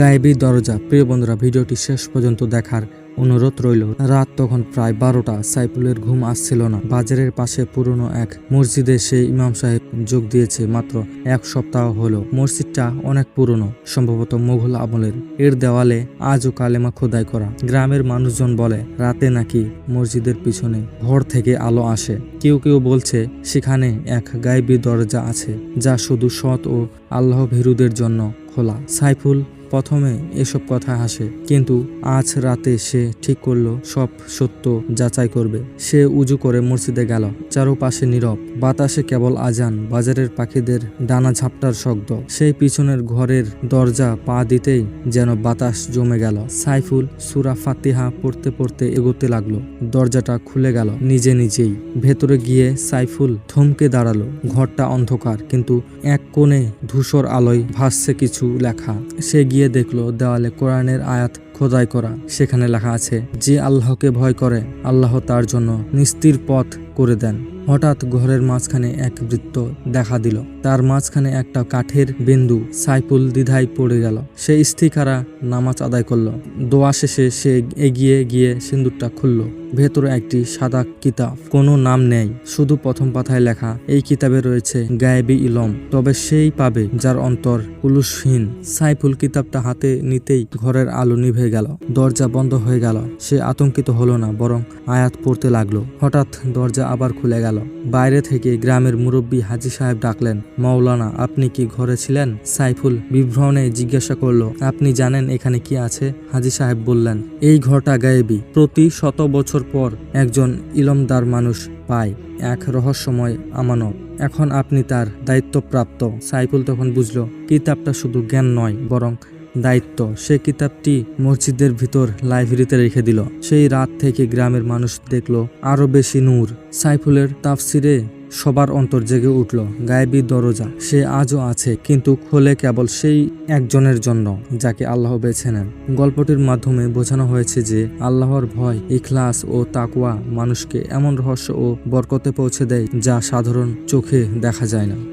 গায়েবী দরজা। প্রিয় বন্ধুরা, ভিডিওটি শেষ পর্যন্ত দেখার অনুরোধ রইল। রাত তখন প্রায় বারোটা। সাইফুলের ঘুম আসছিল না। বাজারের পাশে পুরনো এক মসজিদে সে ইমাম সাহেব যোগ দিয়েছে মাত্র এক সপ্তাহ হলো। মসজিদটা অনেক পুরনো, সম্ভবত মোঘল আমলের। এর দেওয়ালে আজও কালেমা খোদাই করা। গ্রামের মানুষজন বলে, রাতে নাকি মসজিদের পিছনে ভোর থেকে আলো আসে। কেউ কেউ বলছে, সেখানে এক গায়েবী দরজা আছে, যা শুধু সৎ ও আল্লাহ ভীরুদের জন্য খোলা। সাইফুল প্রথমে এসব কথা হাসে, কিন্তু আজ রাতে সে ঠিক করল, সব সত্য যাচাই করবে। সে উজু করে মসজিদে গেল, চারোপাশে নীরব। বাতাসে কেবল আজান, বাজারের পাখিদের ডানা ঝাপটার শব্দ। সেই পিছনের ঘরের দরজা পা দিতেই যেন বাতাস জমে গেল। সাইফুল সুরা ফাতিহা পড়তে পড়তে এগোতে লাগল। দরজাটা খুলে গেল, নিজে নিজেই। ভেতরে গিয়ে সাইফুল থমকে দাঁড়াল। ঘরটা অন্ধকার, কিন্তু এক কোণে ধূসর আলোয় ভাসছে কিছু লেখা। সে গিয়ে দেখল দেওয়ালে কোরআনের আয়াত খোদাই করা। সেখানে লেখা আছে, যে আল্লাহকে ভয় করে, আল্লাহ তার জন্য নিস্তির পথ করে দেন। হঠাৎ ঘরের মাঝখানে এক বৃত্ত দেখা দিল। তার মাঝখানে একটা কাঠের বিন্দু সাইফুল দ্বিধায় পড়ে গেল। সে স্থিকারা নামাজ আদায় করল। দোয়া শেষে সে এগিয়ে গিয়ে সিন্দুরটা খুলল। ভেতরে একটি সাদা কিতাব। কোনো নাম নেই। শুধু প্রথম পাতায় লেখা, এই কিতাবে রয়েছে গায়েবী ইলম। তবে সেই পাবে যার অন্তর কুলুসহীন সাইফুল কিতাবটা হাতে নিতেই ঘরের আলো নিভে গেল। দরজা বন্ধ হয়ে গেল। সে আতঙ্কিত হলো না, বরং আয়াত পড়তে লাগল। হঠাৎ দরজা আবার খুলে গেল। বাইরে থেকে গ্রামের মুরব্বী হাজি সাহেব ডাকলেন, মৌলানা, আপনি কি ঘরে ছিলেন? সাইফুল বিভ্রমণে জিজ্ঞাসা করল, আপনি জানেন এখানে কি আছে? হাজি সাহেব বললেন, এই ঘরটা গায়েবি। প্রতি শত বছর পর একজন ইলমদার মানুষ পায়। এক রহস্যময় আমানত। এখন আপনি তার দায়িত্বপ্রাপ্ত। সাইফুল তখন বুঝলো, কিতাবটা শুধু জ্ঞান নয়, বরং দায়িত্ব। সে কিতাবটি মসজিদের ভিতর লাইব্রেরিতে রেখে দিল। সেই রাত থেকে গ্রামের মানুষ দেখল আরও বেশি নূর। সাইফুলের তাফসিরে সবার অন্তর জেগে উঠল, গায়েবী দরজা। সে আজও আছে, কিন্তু খোলে কেবল সেই একজনের জন্য, যাকে আল্লাহ বেছে নেন। গল্পটির মাধ্যমে বোঝানো হয়েছে যে, আল্লাহর ভয়, ইখলাস ও তাকুয়া মানুষকে এমন রহস্য ও বরকতে পৌঁছে দেয় যা সাধারণ চোখে দেখা যায় না।